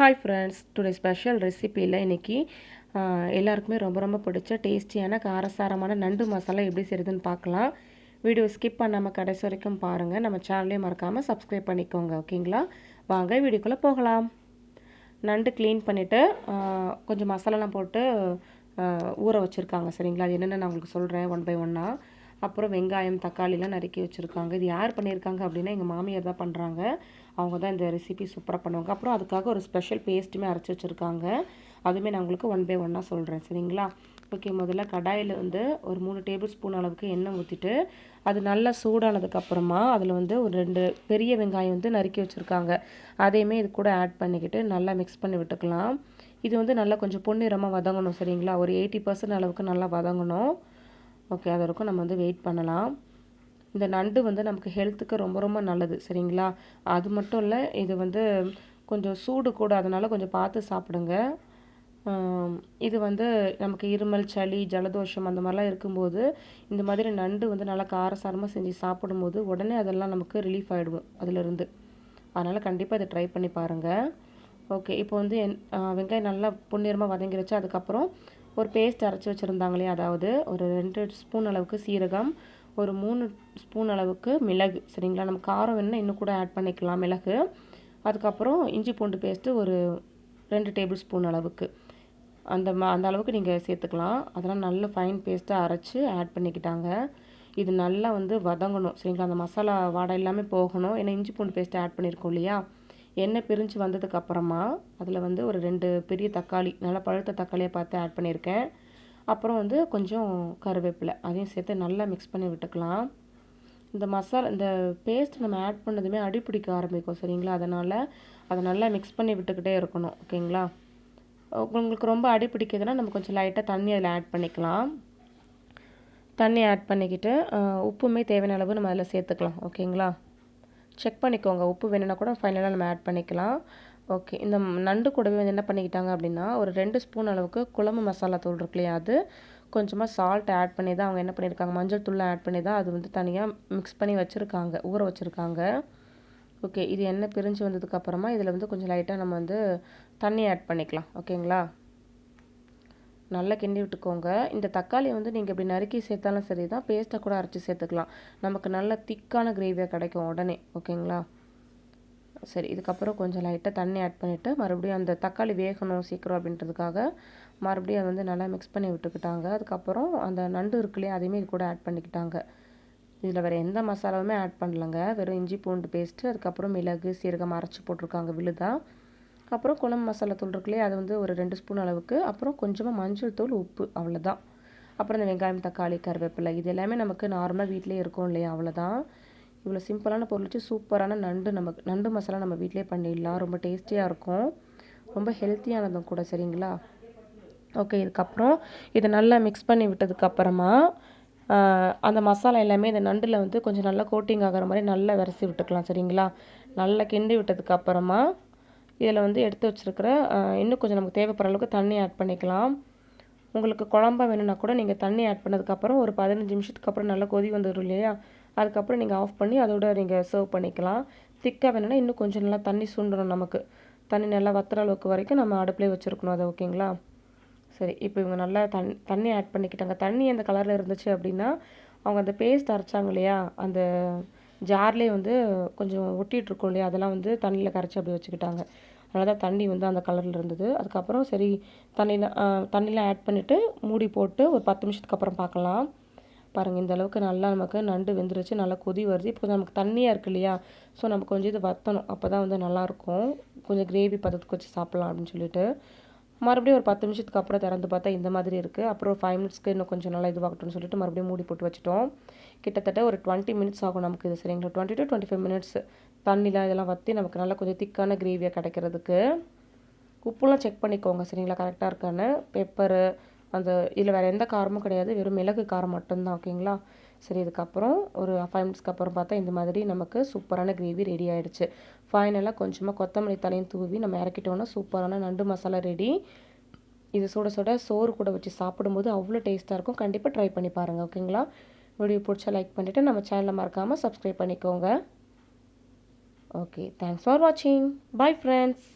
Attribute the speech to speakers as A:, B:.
A: Hi friends today special ரெசிப்பியில் இன்றைக்கி எல்லாருக்குமே ரொம்ப ரொம்ப பிடிச்ச டேஸ்டியான காரசாரமான நண்டு மசாலா எப்படி செய்யுதுன்னு பார்க்கலாம். வீடியோ ஸ்கிப் பண்ணாமல் கடைசி வரைக்கும் பாருங்கள் நம்ம சேனலையும் மறக்காமல் சப்ஸ்கிரைப் பண்ணிக்கோங்க ஓகேங்களா வாங்க வீடியோக்குள்ளே போகலாம். நண்டு க்ளீன் பண்ணிவிட்டு கொஞ்சம் மசாலாலாம் போட்டு ஊற வச்சுருக்காங்க சரிங்களா? அது என்னென்ன நான் உங்களுக்கு சொல்கிறேன் ஒன் பை ஒன்னாக அப்புறம் வெங்காயம் தக்காளிலாம் நறுக்கி வச்சுருக்காங்க. இது யார் பண்ணியிருக்காங்க அப்படின்னா எங்கள் மாமியார் தான் பண்ணுறாங்க அவங்க தான் இந்த ரெசிபி சூப்பராக பண்ணுவாங்க. அப்புறம் அதுக்காக ஒரு ஸ்பெஷல் பேஸ்ட்டுமே அரைச்சி வச்சுருக்காங்க. அதுவுமே நான் உங்களுக்கு ஒன் பை ஒன்னாக சொல்கிறேன் சரிங்களா? ஓகே முதல்ல கடாயில் வந்து ஒரு மூணு டேபிள் ஸ்பூன் அளவுக்கு எண்ணெய் ஊற்றிட்டு அது நல்லா சூடானதுக்கப்புறமா அதில் வந்து ஒரு ரெண்டு பெரிய வெங்காயம் வந்து நறுக்கி வச்சுருக்காங்க. அதையுமே இது கூட ஆட் பண்ணிக்கிட்டு நல்லா மிக்ஸ் பண்ணி விட்டுக்கலாம். இது வந்து நல்லா கொஞ்சம் பொன்னிறமாக வதங்கணும். சரிங்களா? ஒரு எயிட்டி பர்சன்ட் அளவுக்கு நல்லா வதங்கணும். ஓகே அது வரைக்கும் நம்ம வந்து வெயிட் பண்ணலாம். இந்த நண்டு வந்து நமக்கு ஹெல்த்துக்கு ரொம்ப ரொம்ப நல்லது சரிங்களா? அது மட்டும் இல்லை இது வந்து கொஞ்சம் சூடு கூட அதனால் கொஞ்சம் பார்த்து சாப்பிடுங்க. இது வந்து நமக்கு இருமல் சளி ஜலதோஷம் அந்த மாதிரிலாம் இருக்கும்போது இந்த மாதிரி நண்டு வந்து நல்லா காரசாரமாக செஞ்சு சாப்பிடும்போது உடனே அதெல்லாம் நமக்கு ரிலீஃப் ஆகிடுவோம் அதிலிருந்து. அதனால் கண்டிப்பாக இதை ட்ரை பண்ணி பாருங்கள் ஓகே இப்போ வந்து என் வெங்காயம் நல்லா புண்ணியமாக வதங்கி வச்சு அதுக்கப்புறம் ஒரு பேஸ்ட் அரைச்சி வச்சுருந்தாங்களே அதாவது ஒரு ரெண்டு ஸ்பூன் அளவுக்கு சீரகம் ஒரு மூணு ஸ்பூன் அளவுக்கு மிளகு. சரிங்களா? நம்ம காரம் வேணுன்னா இன்னும் கூட ஆட் பண்ணிக்கலாம் மிளகு. அதுக்கப்புறம் இஞ்சி பூண்டு பேஸ்ட்டு ஒரு ரெண்டு டேபிள் ஸ்பூன் அளவுக்கு. அந்த ம அந்த அளவுக்கு நீங்கள் சேர்த்துக்கலாம். அதெல்லாம் நல்ல ஃபைன் பேஸ்ட்டாக அரைச்சி ஆட் பண்ணிக்கிட்டாங்க. இது நல்லா வந்து வதங்கணும். சரிங்களா? அந்த மசாலா வாடை எல்லாமே போகணும். ஏன்னா இஞ்சி பூண்டு பேஸ்ட்டு ஆட் பண்ணியிருக்கோம் இல்லையா? எண்ணெய் பிரிஞ்சு வந்ததுக்கப்புறமா அதில் வந்து ஒரு ரெண்டு பெரிய தக்காளி நல்லா பழுத்த தக்காளியை பார்த்து ஆட் பண்ணியிருக்கேன் அப்புறம் வந்து கொஞ்சம் கருவேப்பிலை அதையும் சேர்த்து நல்லா மிக்ஸ் பண்ணி விட்டுக்கலாம். இந்த மசாலா இந்த பேஸ்ட் நம்ம ஆட் பண்ணதுமே அடிப்பிடிக்க ஆரம்பிக்கும் சரிங்களா? அதனால் அதை நல்லா மிக்ஸ் பண்ணி விட்டுக்கிட்டே இருக்கணும் ஓகேங்களா? உங்களுக்கு ரொம்ப அடி பிடிக்குதுன்னா நம்ம கொஞ்சம் லைட்டாக தண்ணி அதில் ஆட் பண்ணிக்கலாம். தண்ணி ஆட் பண்ணிக்கிட்டு உப்புமே தேவையான அளவு நம்ம அதில் சேர்த்துக்கலாம் ஓகேங்களா? செக் பண்ணிக்கோங்க உப்பு வேணும்னா கூட ஃபைனலாக நம்ம ஆட் பண்ணிக்கலாம். ஓகே. இந்த நண்டு கூடவே வந்து என்ன பண்ணிக்கிட்டாங்க அப்படின்னா ஒரு ரெண்டு ஸ்பூன் அளவுக்கு குழம்பு மசாலா தூள் இருக்கு இல்லையா அது கொஞ்சமாக சால்ட் ஆட் பண்ணி தான் அவங்க என்ன பண்ணியிருக்காங்க மஞ்சள் தூள் ஆட் பண்ணி தான் அது வந்து தனியாக மிக்ஸ் பண்ணி வச்சுருக்காங்க ஊற வச்சுருக்காங்க. ஓகே. இது எண்ணெய் பிரிஞ்சு வந்ததுக்கப்புறமா இதில் வந்து கொஞ்சம் லைட்டாக நம்ம வந்து தண்ணி ஆட் பண்ணிக்கலாம். ஓகேங்களா? நல்லா கிண்டி விட்டுக்கோங்க. இந்த தக்காளியை வந்து நீங்கள் இப்படி நறுக்கி சேர்த்தாலும் சரி தான் பேஸ்ட்டை கூட அரைச்சி சேர்த்துக்கலாம். நமக்கு நல்ல திக்கான கிரேவியாக கிடைக்கும் உடனே. ஓகேங்களா? சரி இதுக்கப்புறம் கொஞ்சம் லைட்டாக தண்ணி ஆட் பண்ணிவிட்டு மறுபடியும் அந்த தக்காளி வேகணும் சீக்கிரம் அப்படின்றதுக்காக மறுபடியும் அதை வந்து நல்லா மிக்ஸ் பண்ணி விட்டுக்கிட்டாங்க. அதுக்கப்புறம் அந்த நண்டு இருக்குல்லையே அதையுமே இது கூட ஆட் பண்ணிக்கிட்டாங்க. இதில் வேறு எந்த மசாலாவுமே ஆட் பண்ணலங்க. வெறும் இஞ்சி பூண்டு பேஸ்ட்டு அதுக்கப்புறம் மிளகு சீரகம் அரைச்சி போட்டிருக்காங்க விழுதா. அப்புறம் குழம்பு மசாலா தூள் இருக்குல்லையே அது வந்து ஒரு ரெண்டு ஸ்பூன் அளவுக்கு. அப்புறம் கொஞ்சமாக மஞ்சள் தூள் உப்பு அவ்வளோதான் அப்புறம் இந்த வெங்காயம் தக்காளி கருவேப்பிலை இது எல்லாமே நமக்கு நார்மலாக வீட்டிலே இருக்கும் இல்லையா அவ்வளோதான் இவ்வளோ சிம்பிளான பொருள் வச்சு சூப்பரான நண்டு நமக்கு நண்டு மசாலா நம்ம வீட்டிலே பண்ணிடலாம். ரொம்ப டேஸ்டியாக இருக்கும். ரொம்ப ஹெல்த்தியானதும் கூட சரிங்களா? ஓகே இதுக்கப்புறம் இதை நல்லா மிக்ஸ் பண்ணி விட்டதுக்கப்புறமா அந்த மசாலா எல்லாமே இந்த நண்டில் வந்து கொஞ்சம் நல்லா கோட்டிங் ஆகிற மாதிரி நல்லா விரசி விட்டுக்கலாம் சரிங்களா? நல்லா கிண்டி விட்டதுக்கப்புறமா இதில் வந்து எடுத்து வச்சுருக்கிற இன்னும் கொஞ்சம் நமக்கு தேவைப்படுற அளவுக்கு தண்ணி ஆட் பண்ணிக்கலாம். உங்களுக்கு குழம்பா வேணும்னா கூட நீங்கள் தண்ணி ஆட் பண்ணதுக்கப்புறம் ஒரு பதினஞ்சு நிமிஷத்துக்கு அப்புறம் நல்லா கொதி வந்துடும் இல்லையா? அதுக்கப்புறம் நீங்கள் ஆஃப் பண்ணி அதோட நீங்கள் சர்வ் பண்ணிக்கலாம். திக்காக வேணும்னா இன்னும் கொஞ்சம் நல்லா தண்ணி சுண்டணும் நமக்கு. தண்ணி நல்லா வத்துற அளவுக்கு வரைக்கும் நம்ம அடுப்புலேயே வச்சுருக்கணும் அதை ஓகேங்களா சரி இப்போ இவங்க நல்லா தண் தண்ணி ஆட் பண்ணிக்கிட்டாங்க. தண்ணி அந்த கலரில் இருந்துச்சு அப்படின்னா அவங்க அந்த பேஸ்ட் அரைச்சாங்க இல்லையா? அந்த ஜார்லேயே வந்து கொஞ்சம் ஒட்டிகிட்ருக்கோம் இல்லையா? அதெல்லாம் வந்து தண்ணியில் கரைச்சி அப்படி வச்சுக்கிட்டாங்க. அதனால தான் தண்ணி வந்து அந்த கலரில் இருந்தது. அதுக்கப்புறம் சரி தண்ணியில் தண்ணியில் ஆட் பண்ணிவிட்டு மூடி போட்டு ஒரு பத்து நிமிஷத்துக்கு அப்புறம் பார்க்கலாம். பாருங்கள் இந்த அளவுக்கு நல்லா நமக்கு நண்டு வெந்துருச்சு நல்லா கொதி வருது. இப்போ கொஞ்சம் நமக்கு தண்ணியாக இருக்கு இல்லையா? ஸோ நம்ம கொஞ்சம் இது வற்றணும் அப்போ தான் வந்து நல்லாயிருக்கும் கொஞ்சம் கிரேவி பதத்துக்கு வச்சு சாப்பிட்லாம் அப்படின்னு சொல்லிட்டு. மறுபடியும் ஒரு பத்து நிமிஷத்துக்கு அப்புறம் திறந்து பார்த்தா இந்த மாதிரி இருக்குது அப்புறம் ஃபைவ் மினிட்ஸ்க்கு இன்னும் கொஞ்சம் நல்லா இதுவாகட்டும்னு சொல்லிட்டு மறுபடியும் மூடி போட்டு வச்சுட்டோம். கிட்டத்தட்ட ஒரு டுவெண்ட்டி மினிட்ஸ் ஆகும் நமக்கு இது சரிங்களா? Twenty to twenty five minutes தண்ணிலாம் இதெல்லாம் வற்றி நமக்கு நல்லா கொஞ்சம் திக்கான கிரேவியாக கிடைக்கிறதுக்கு. உப்புலாம் செக் பண்ணிக்கோங்க சரிங்களா? கரெக்டாக இருக்கான்னு. பெப்பரு அந்த இதில் வேறு எந்த காரமும் கிடையாது. வெறும் மிளகு காரம் மட்டும்தான் ஓகேங்களா சரி இதுக்கப்புறம் ஒரு ஃபைவ் மினிட்ஸ்க்கு அப்புறம் பார்த்தா இந்த மாதிரி நமக்கு சூப்பரான கிரேவி ரெடி ஆகிடுச்சு ஃபைனலாக கொஞ்சமாக கொத்தமல்லி தலையும் தூவி நம்ம இறக்கிட்டோன்னா சூப்பரான நண்டு மசாலா ரெடி இது சுட சுட சோறு கூட வச்சு சாப்பிடும்போது அவ்வளோ டேஸ்ட்டாக இருக்கும். கண்டிப்பாக ட்ரை பண்ணி பாருங்கள் ஓகேங்களா வீடியோ பிடிச்சா லைக் பண்ணிவிட்டு நம்ம சேனலை மறக்காமல் சப்ஸ்கிரைப் பண்ணிக்கோங்க. ஓகே தேங்க்ஸ் ஃபார் வாட்சிங் பாய் ஃப்ரெண்ட்ஸ்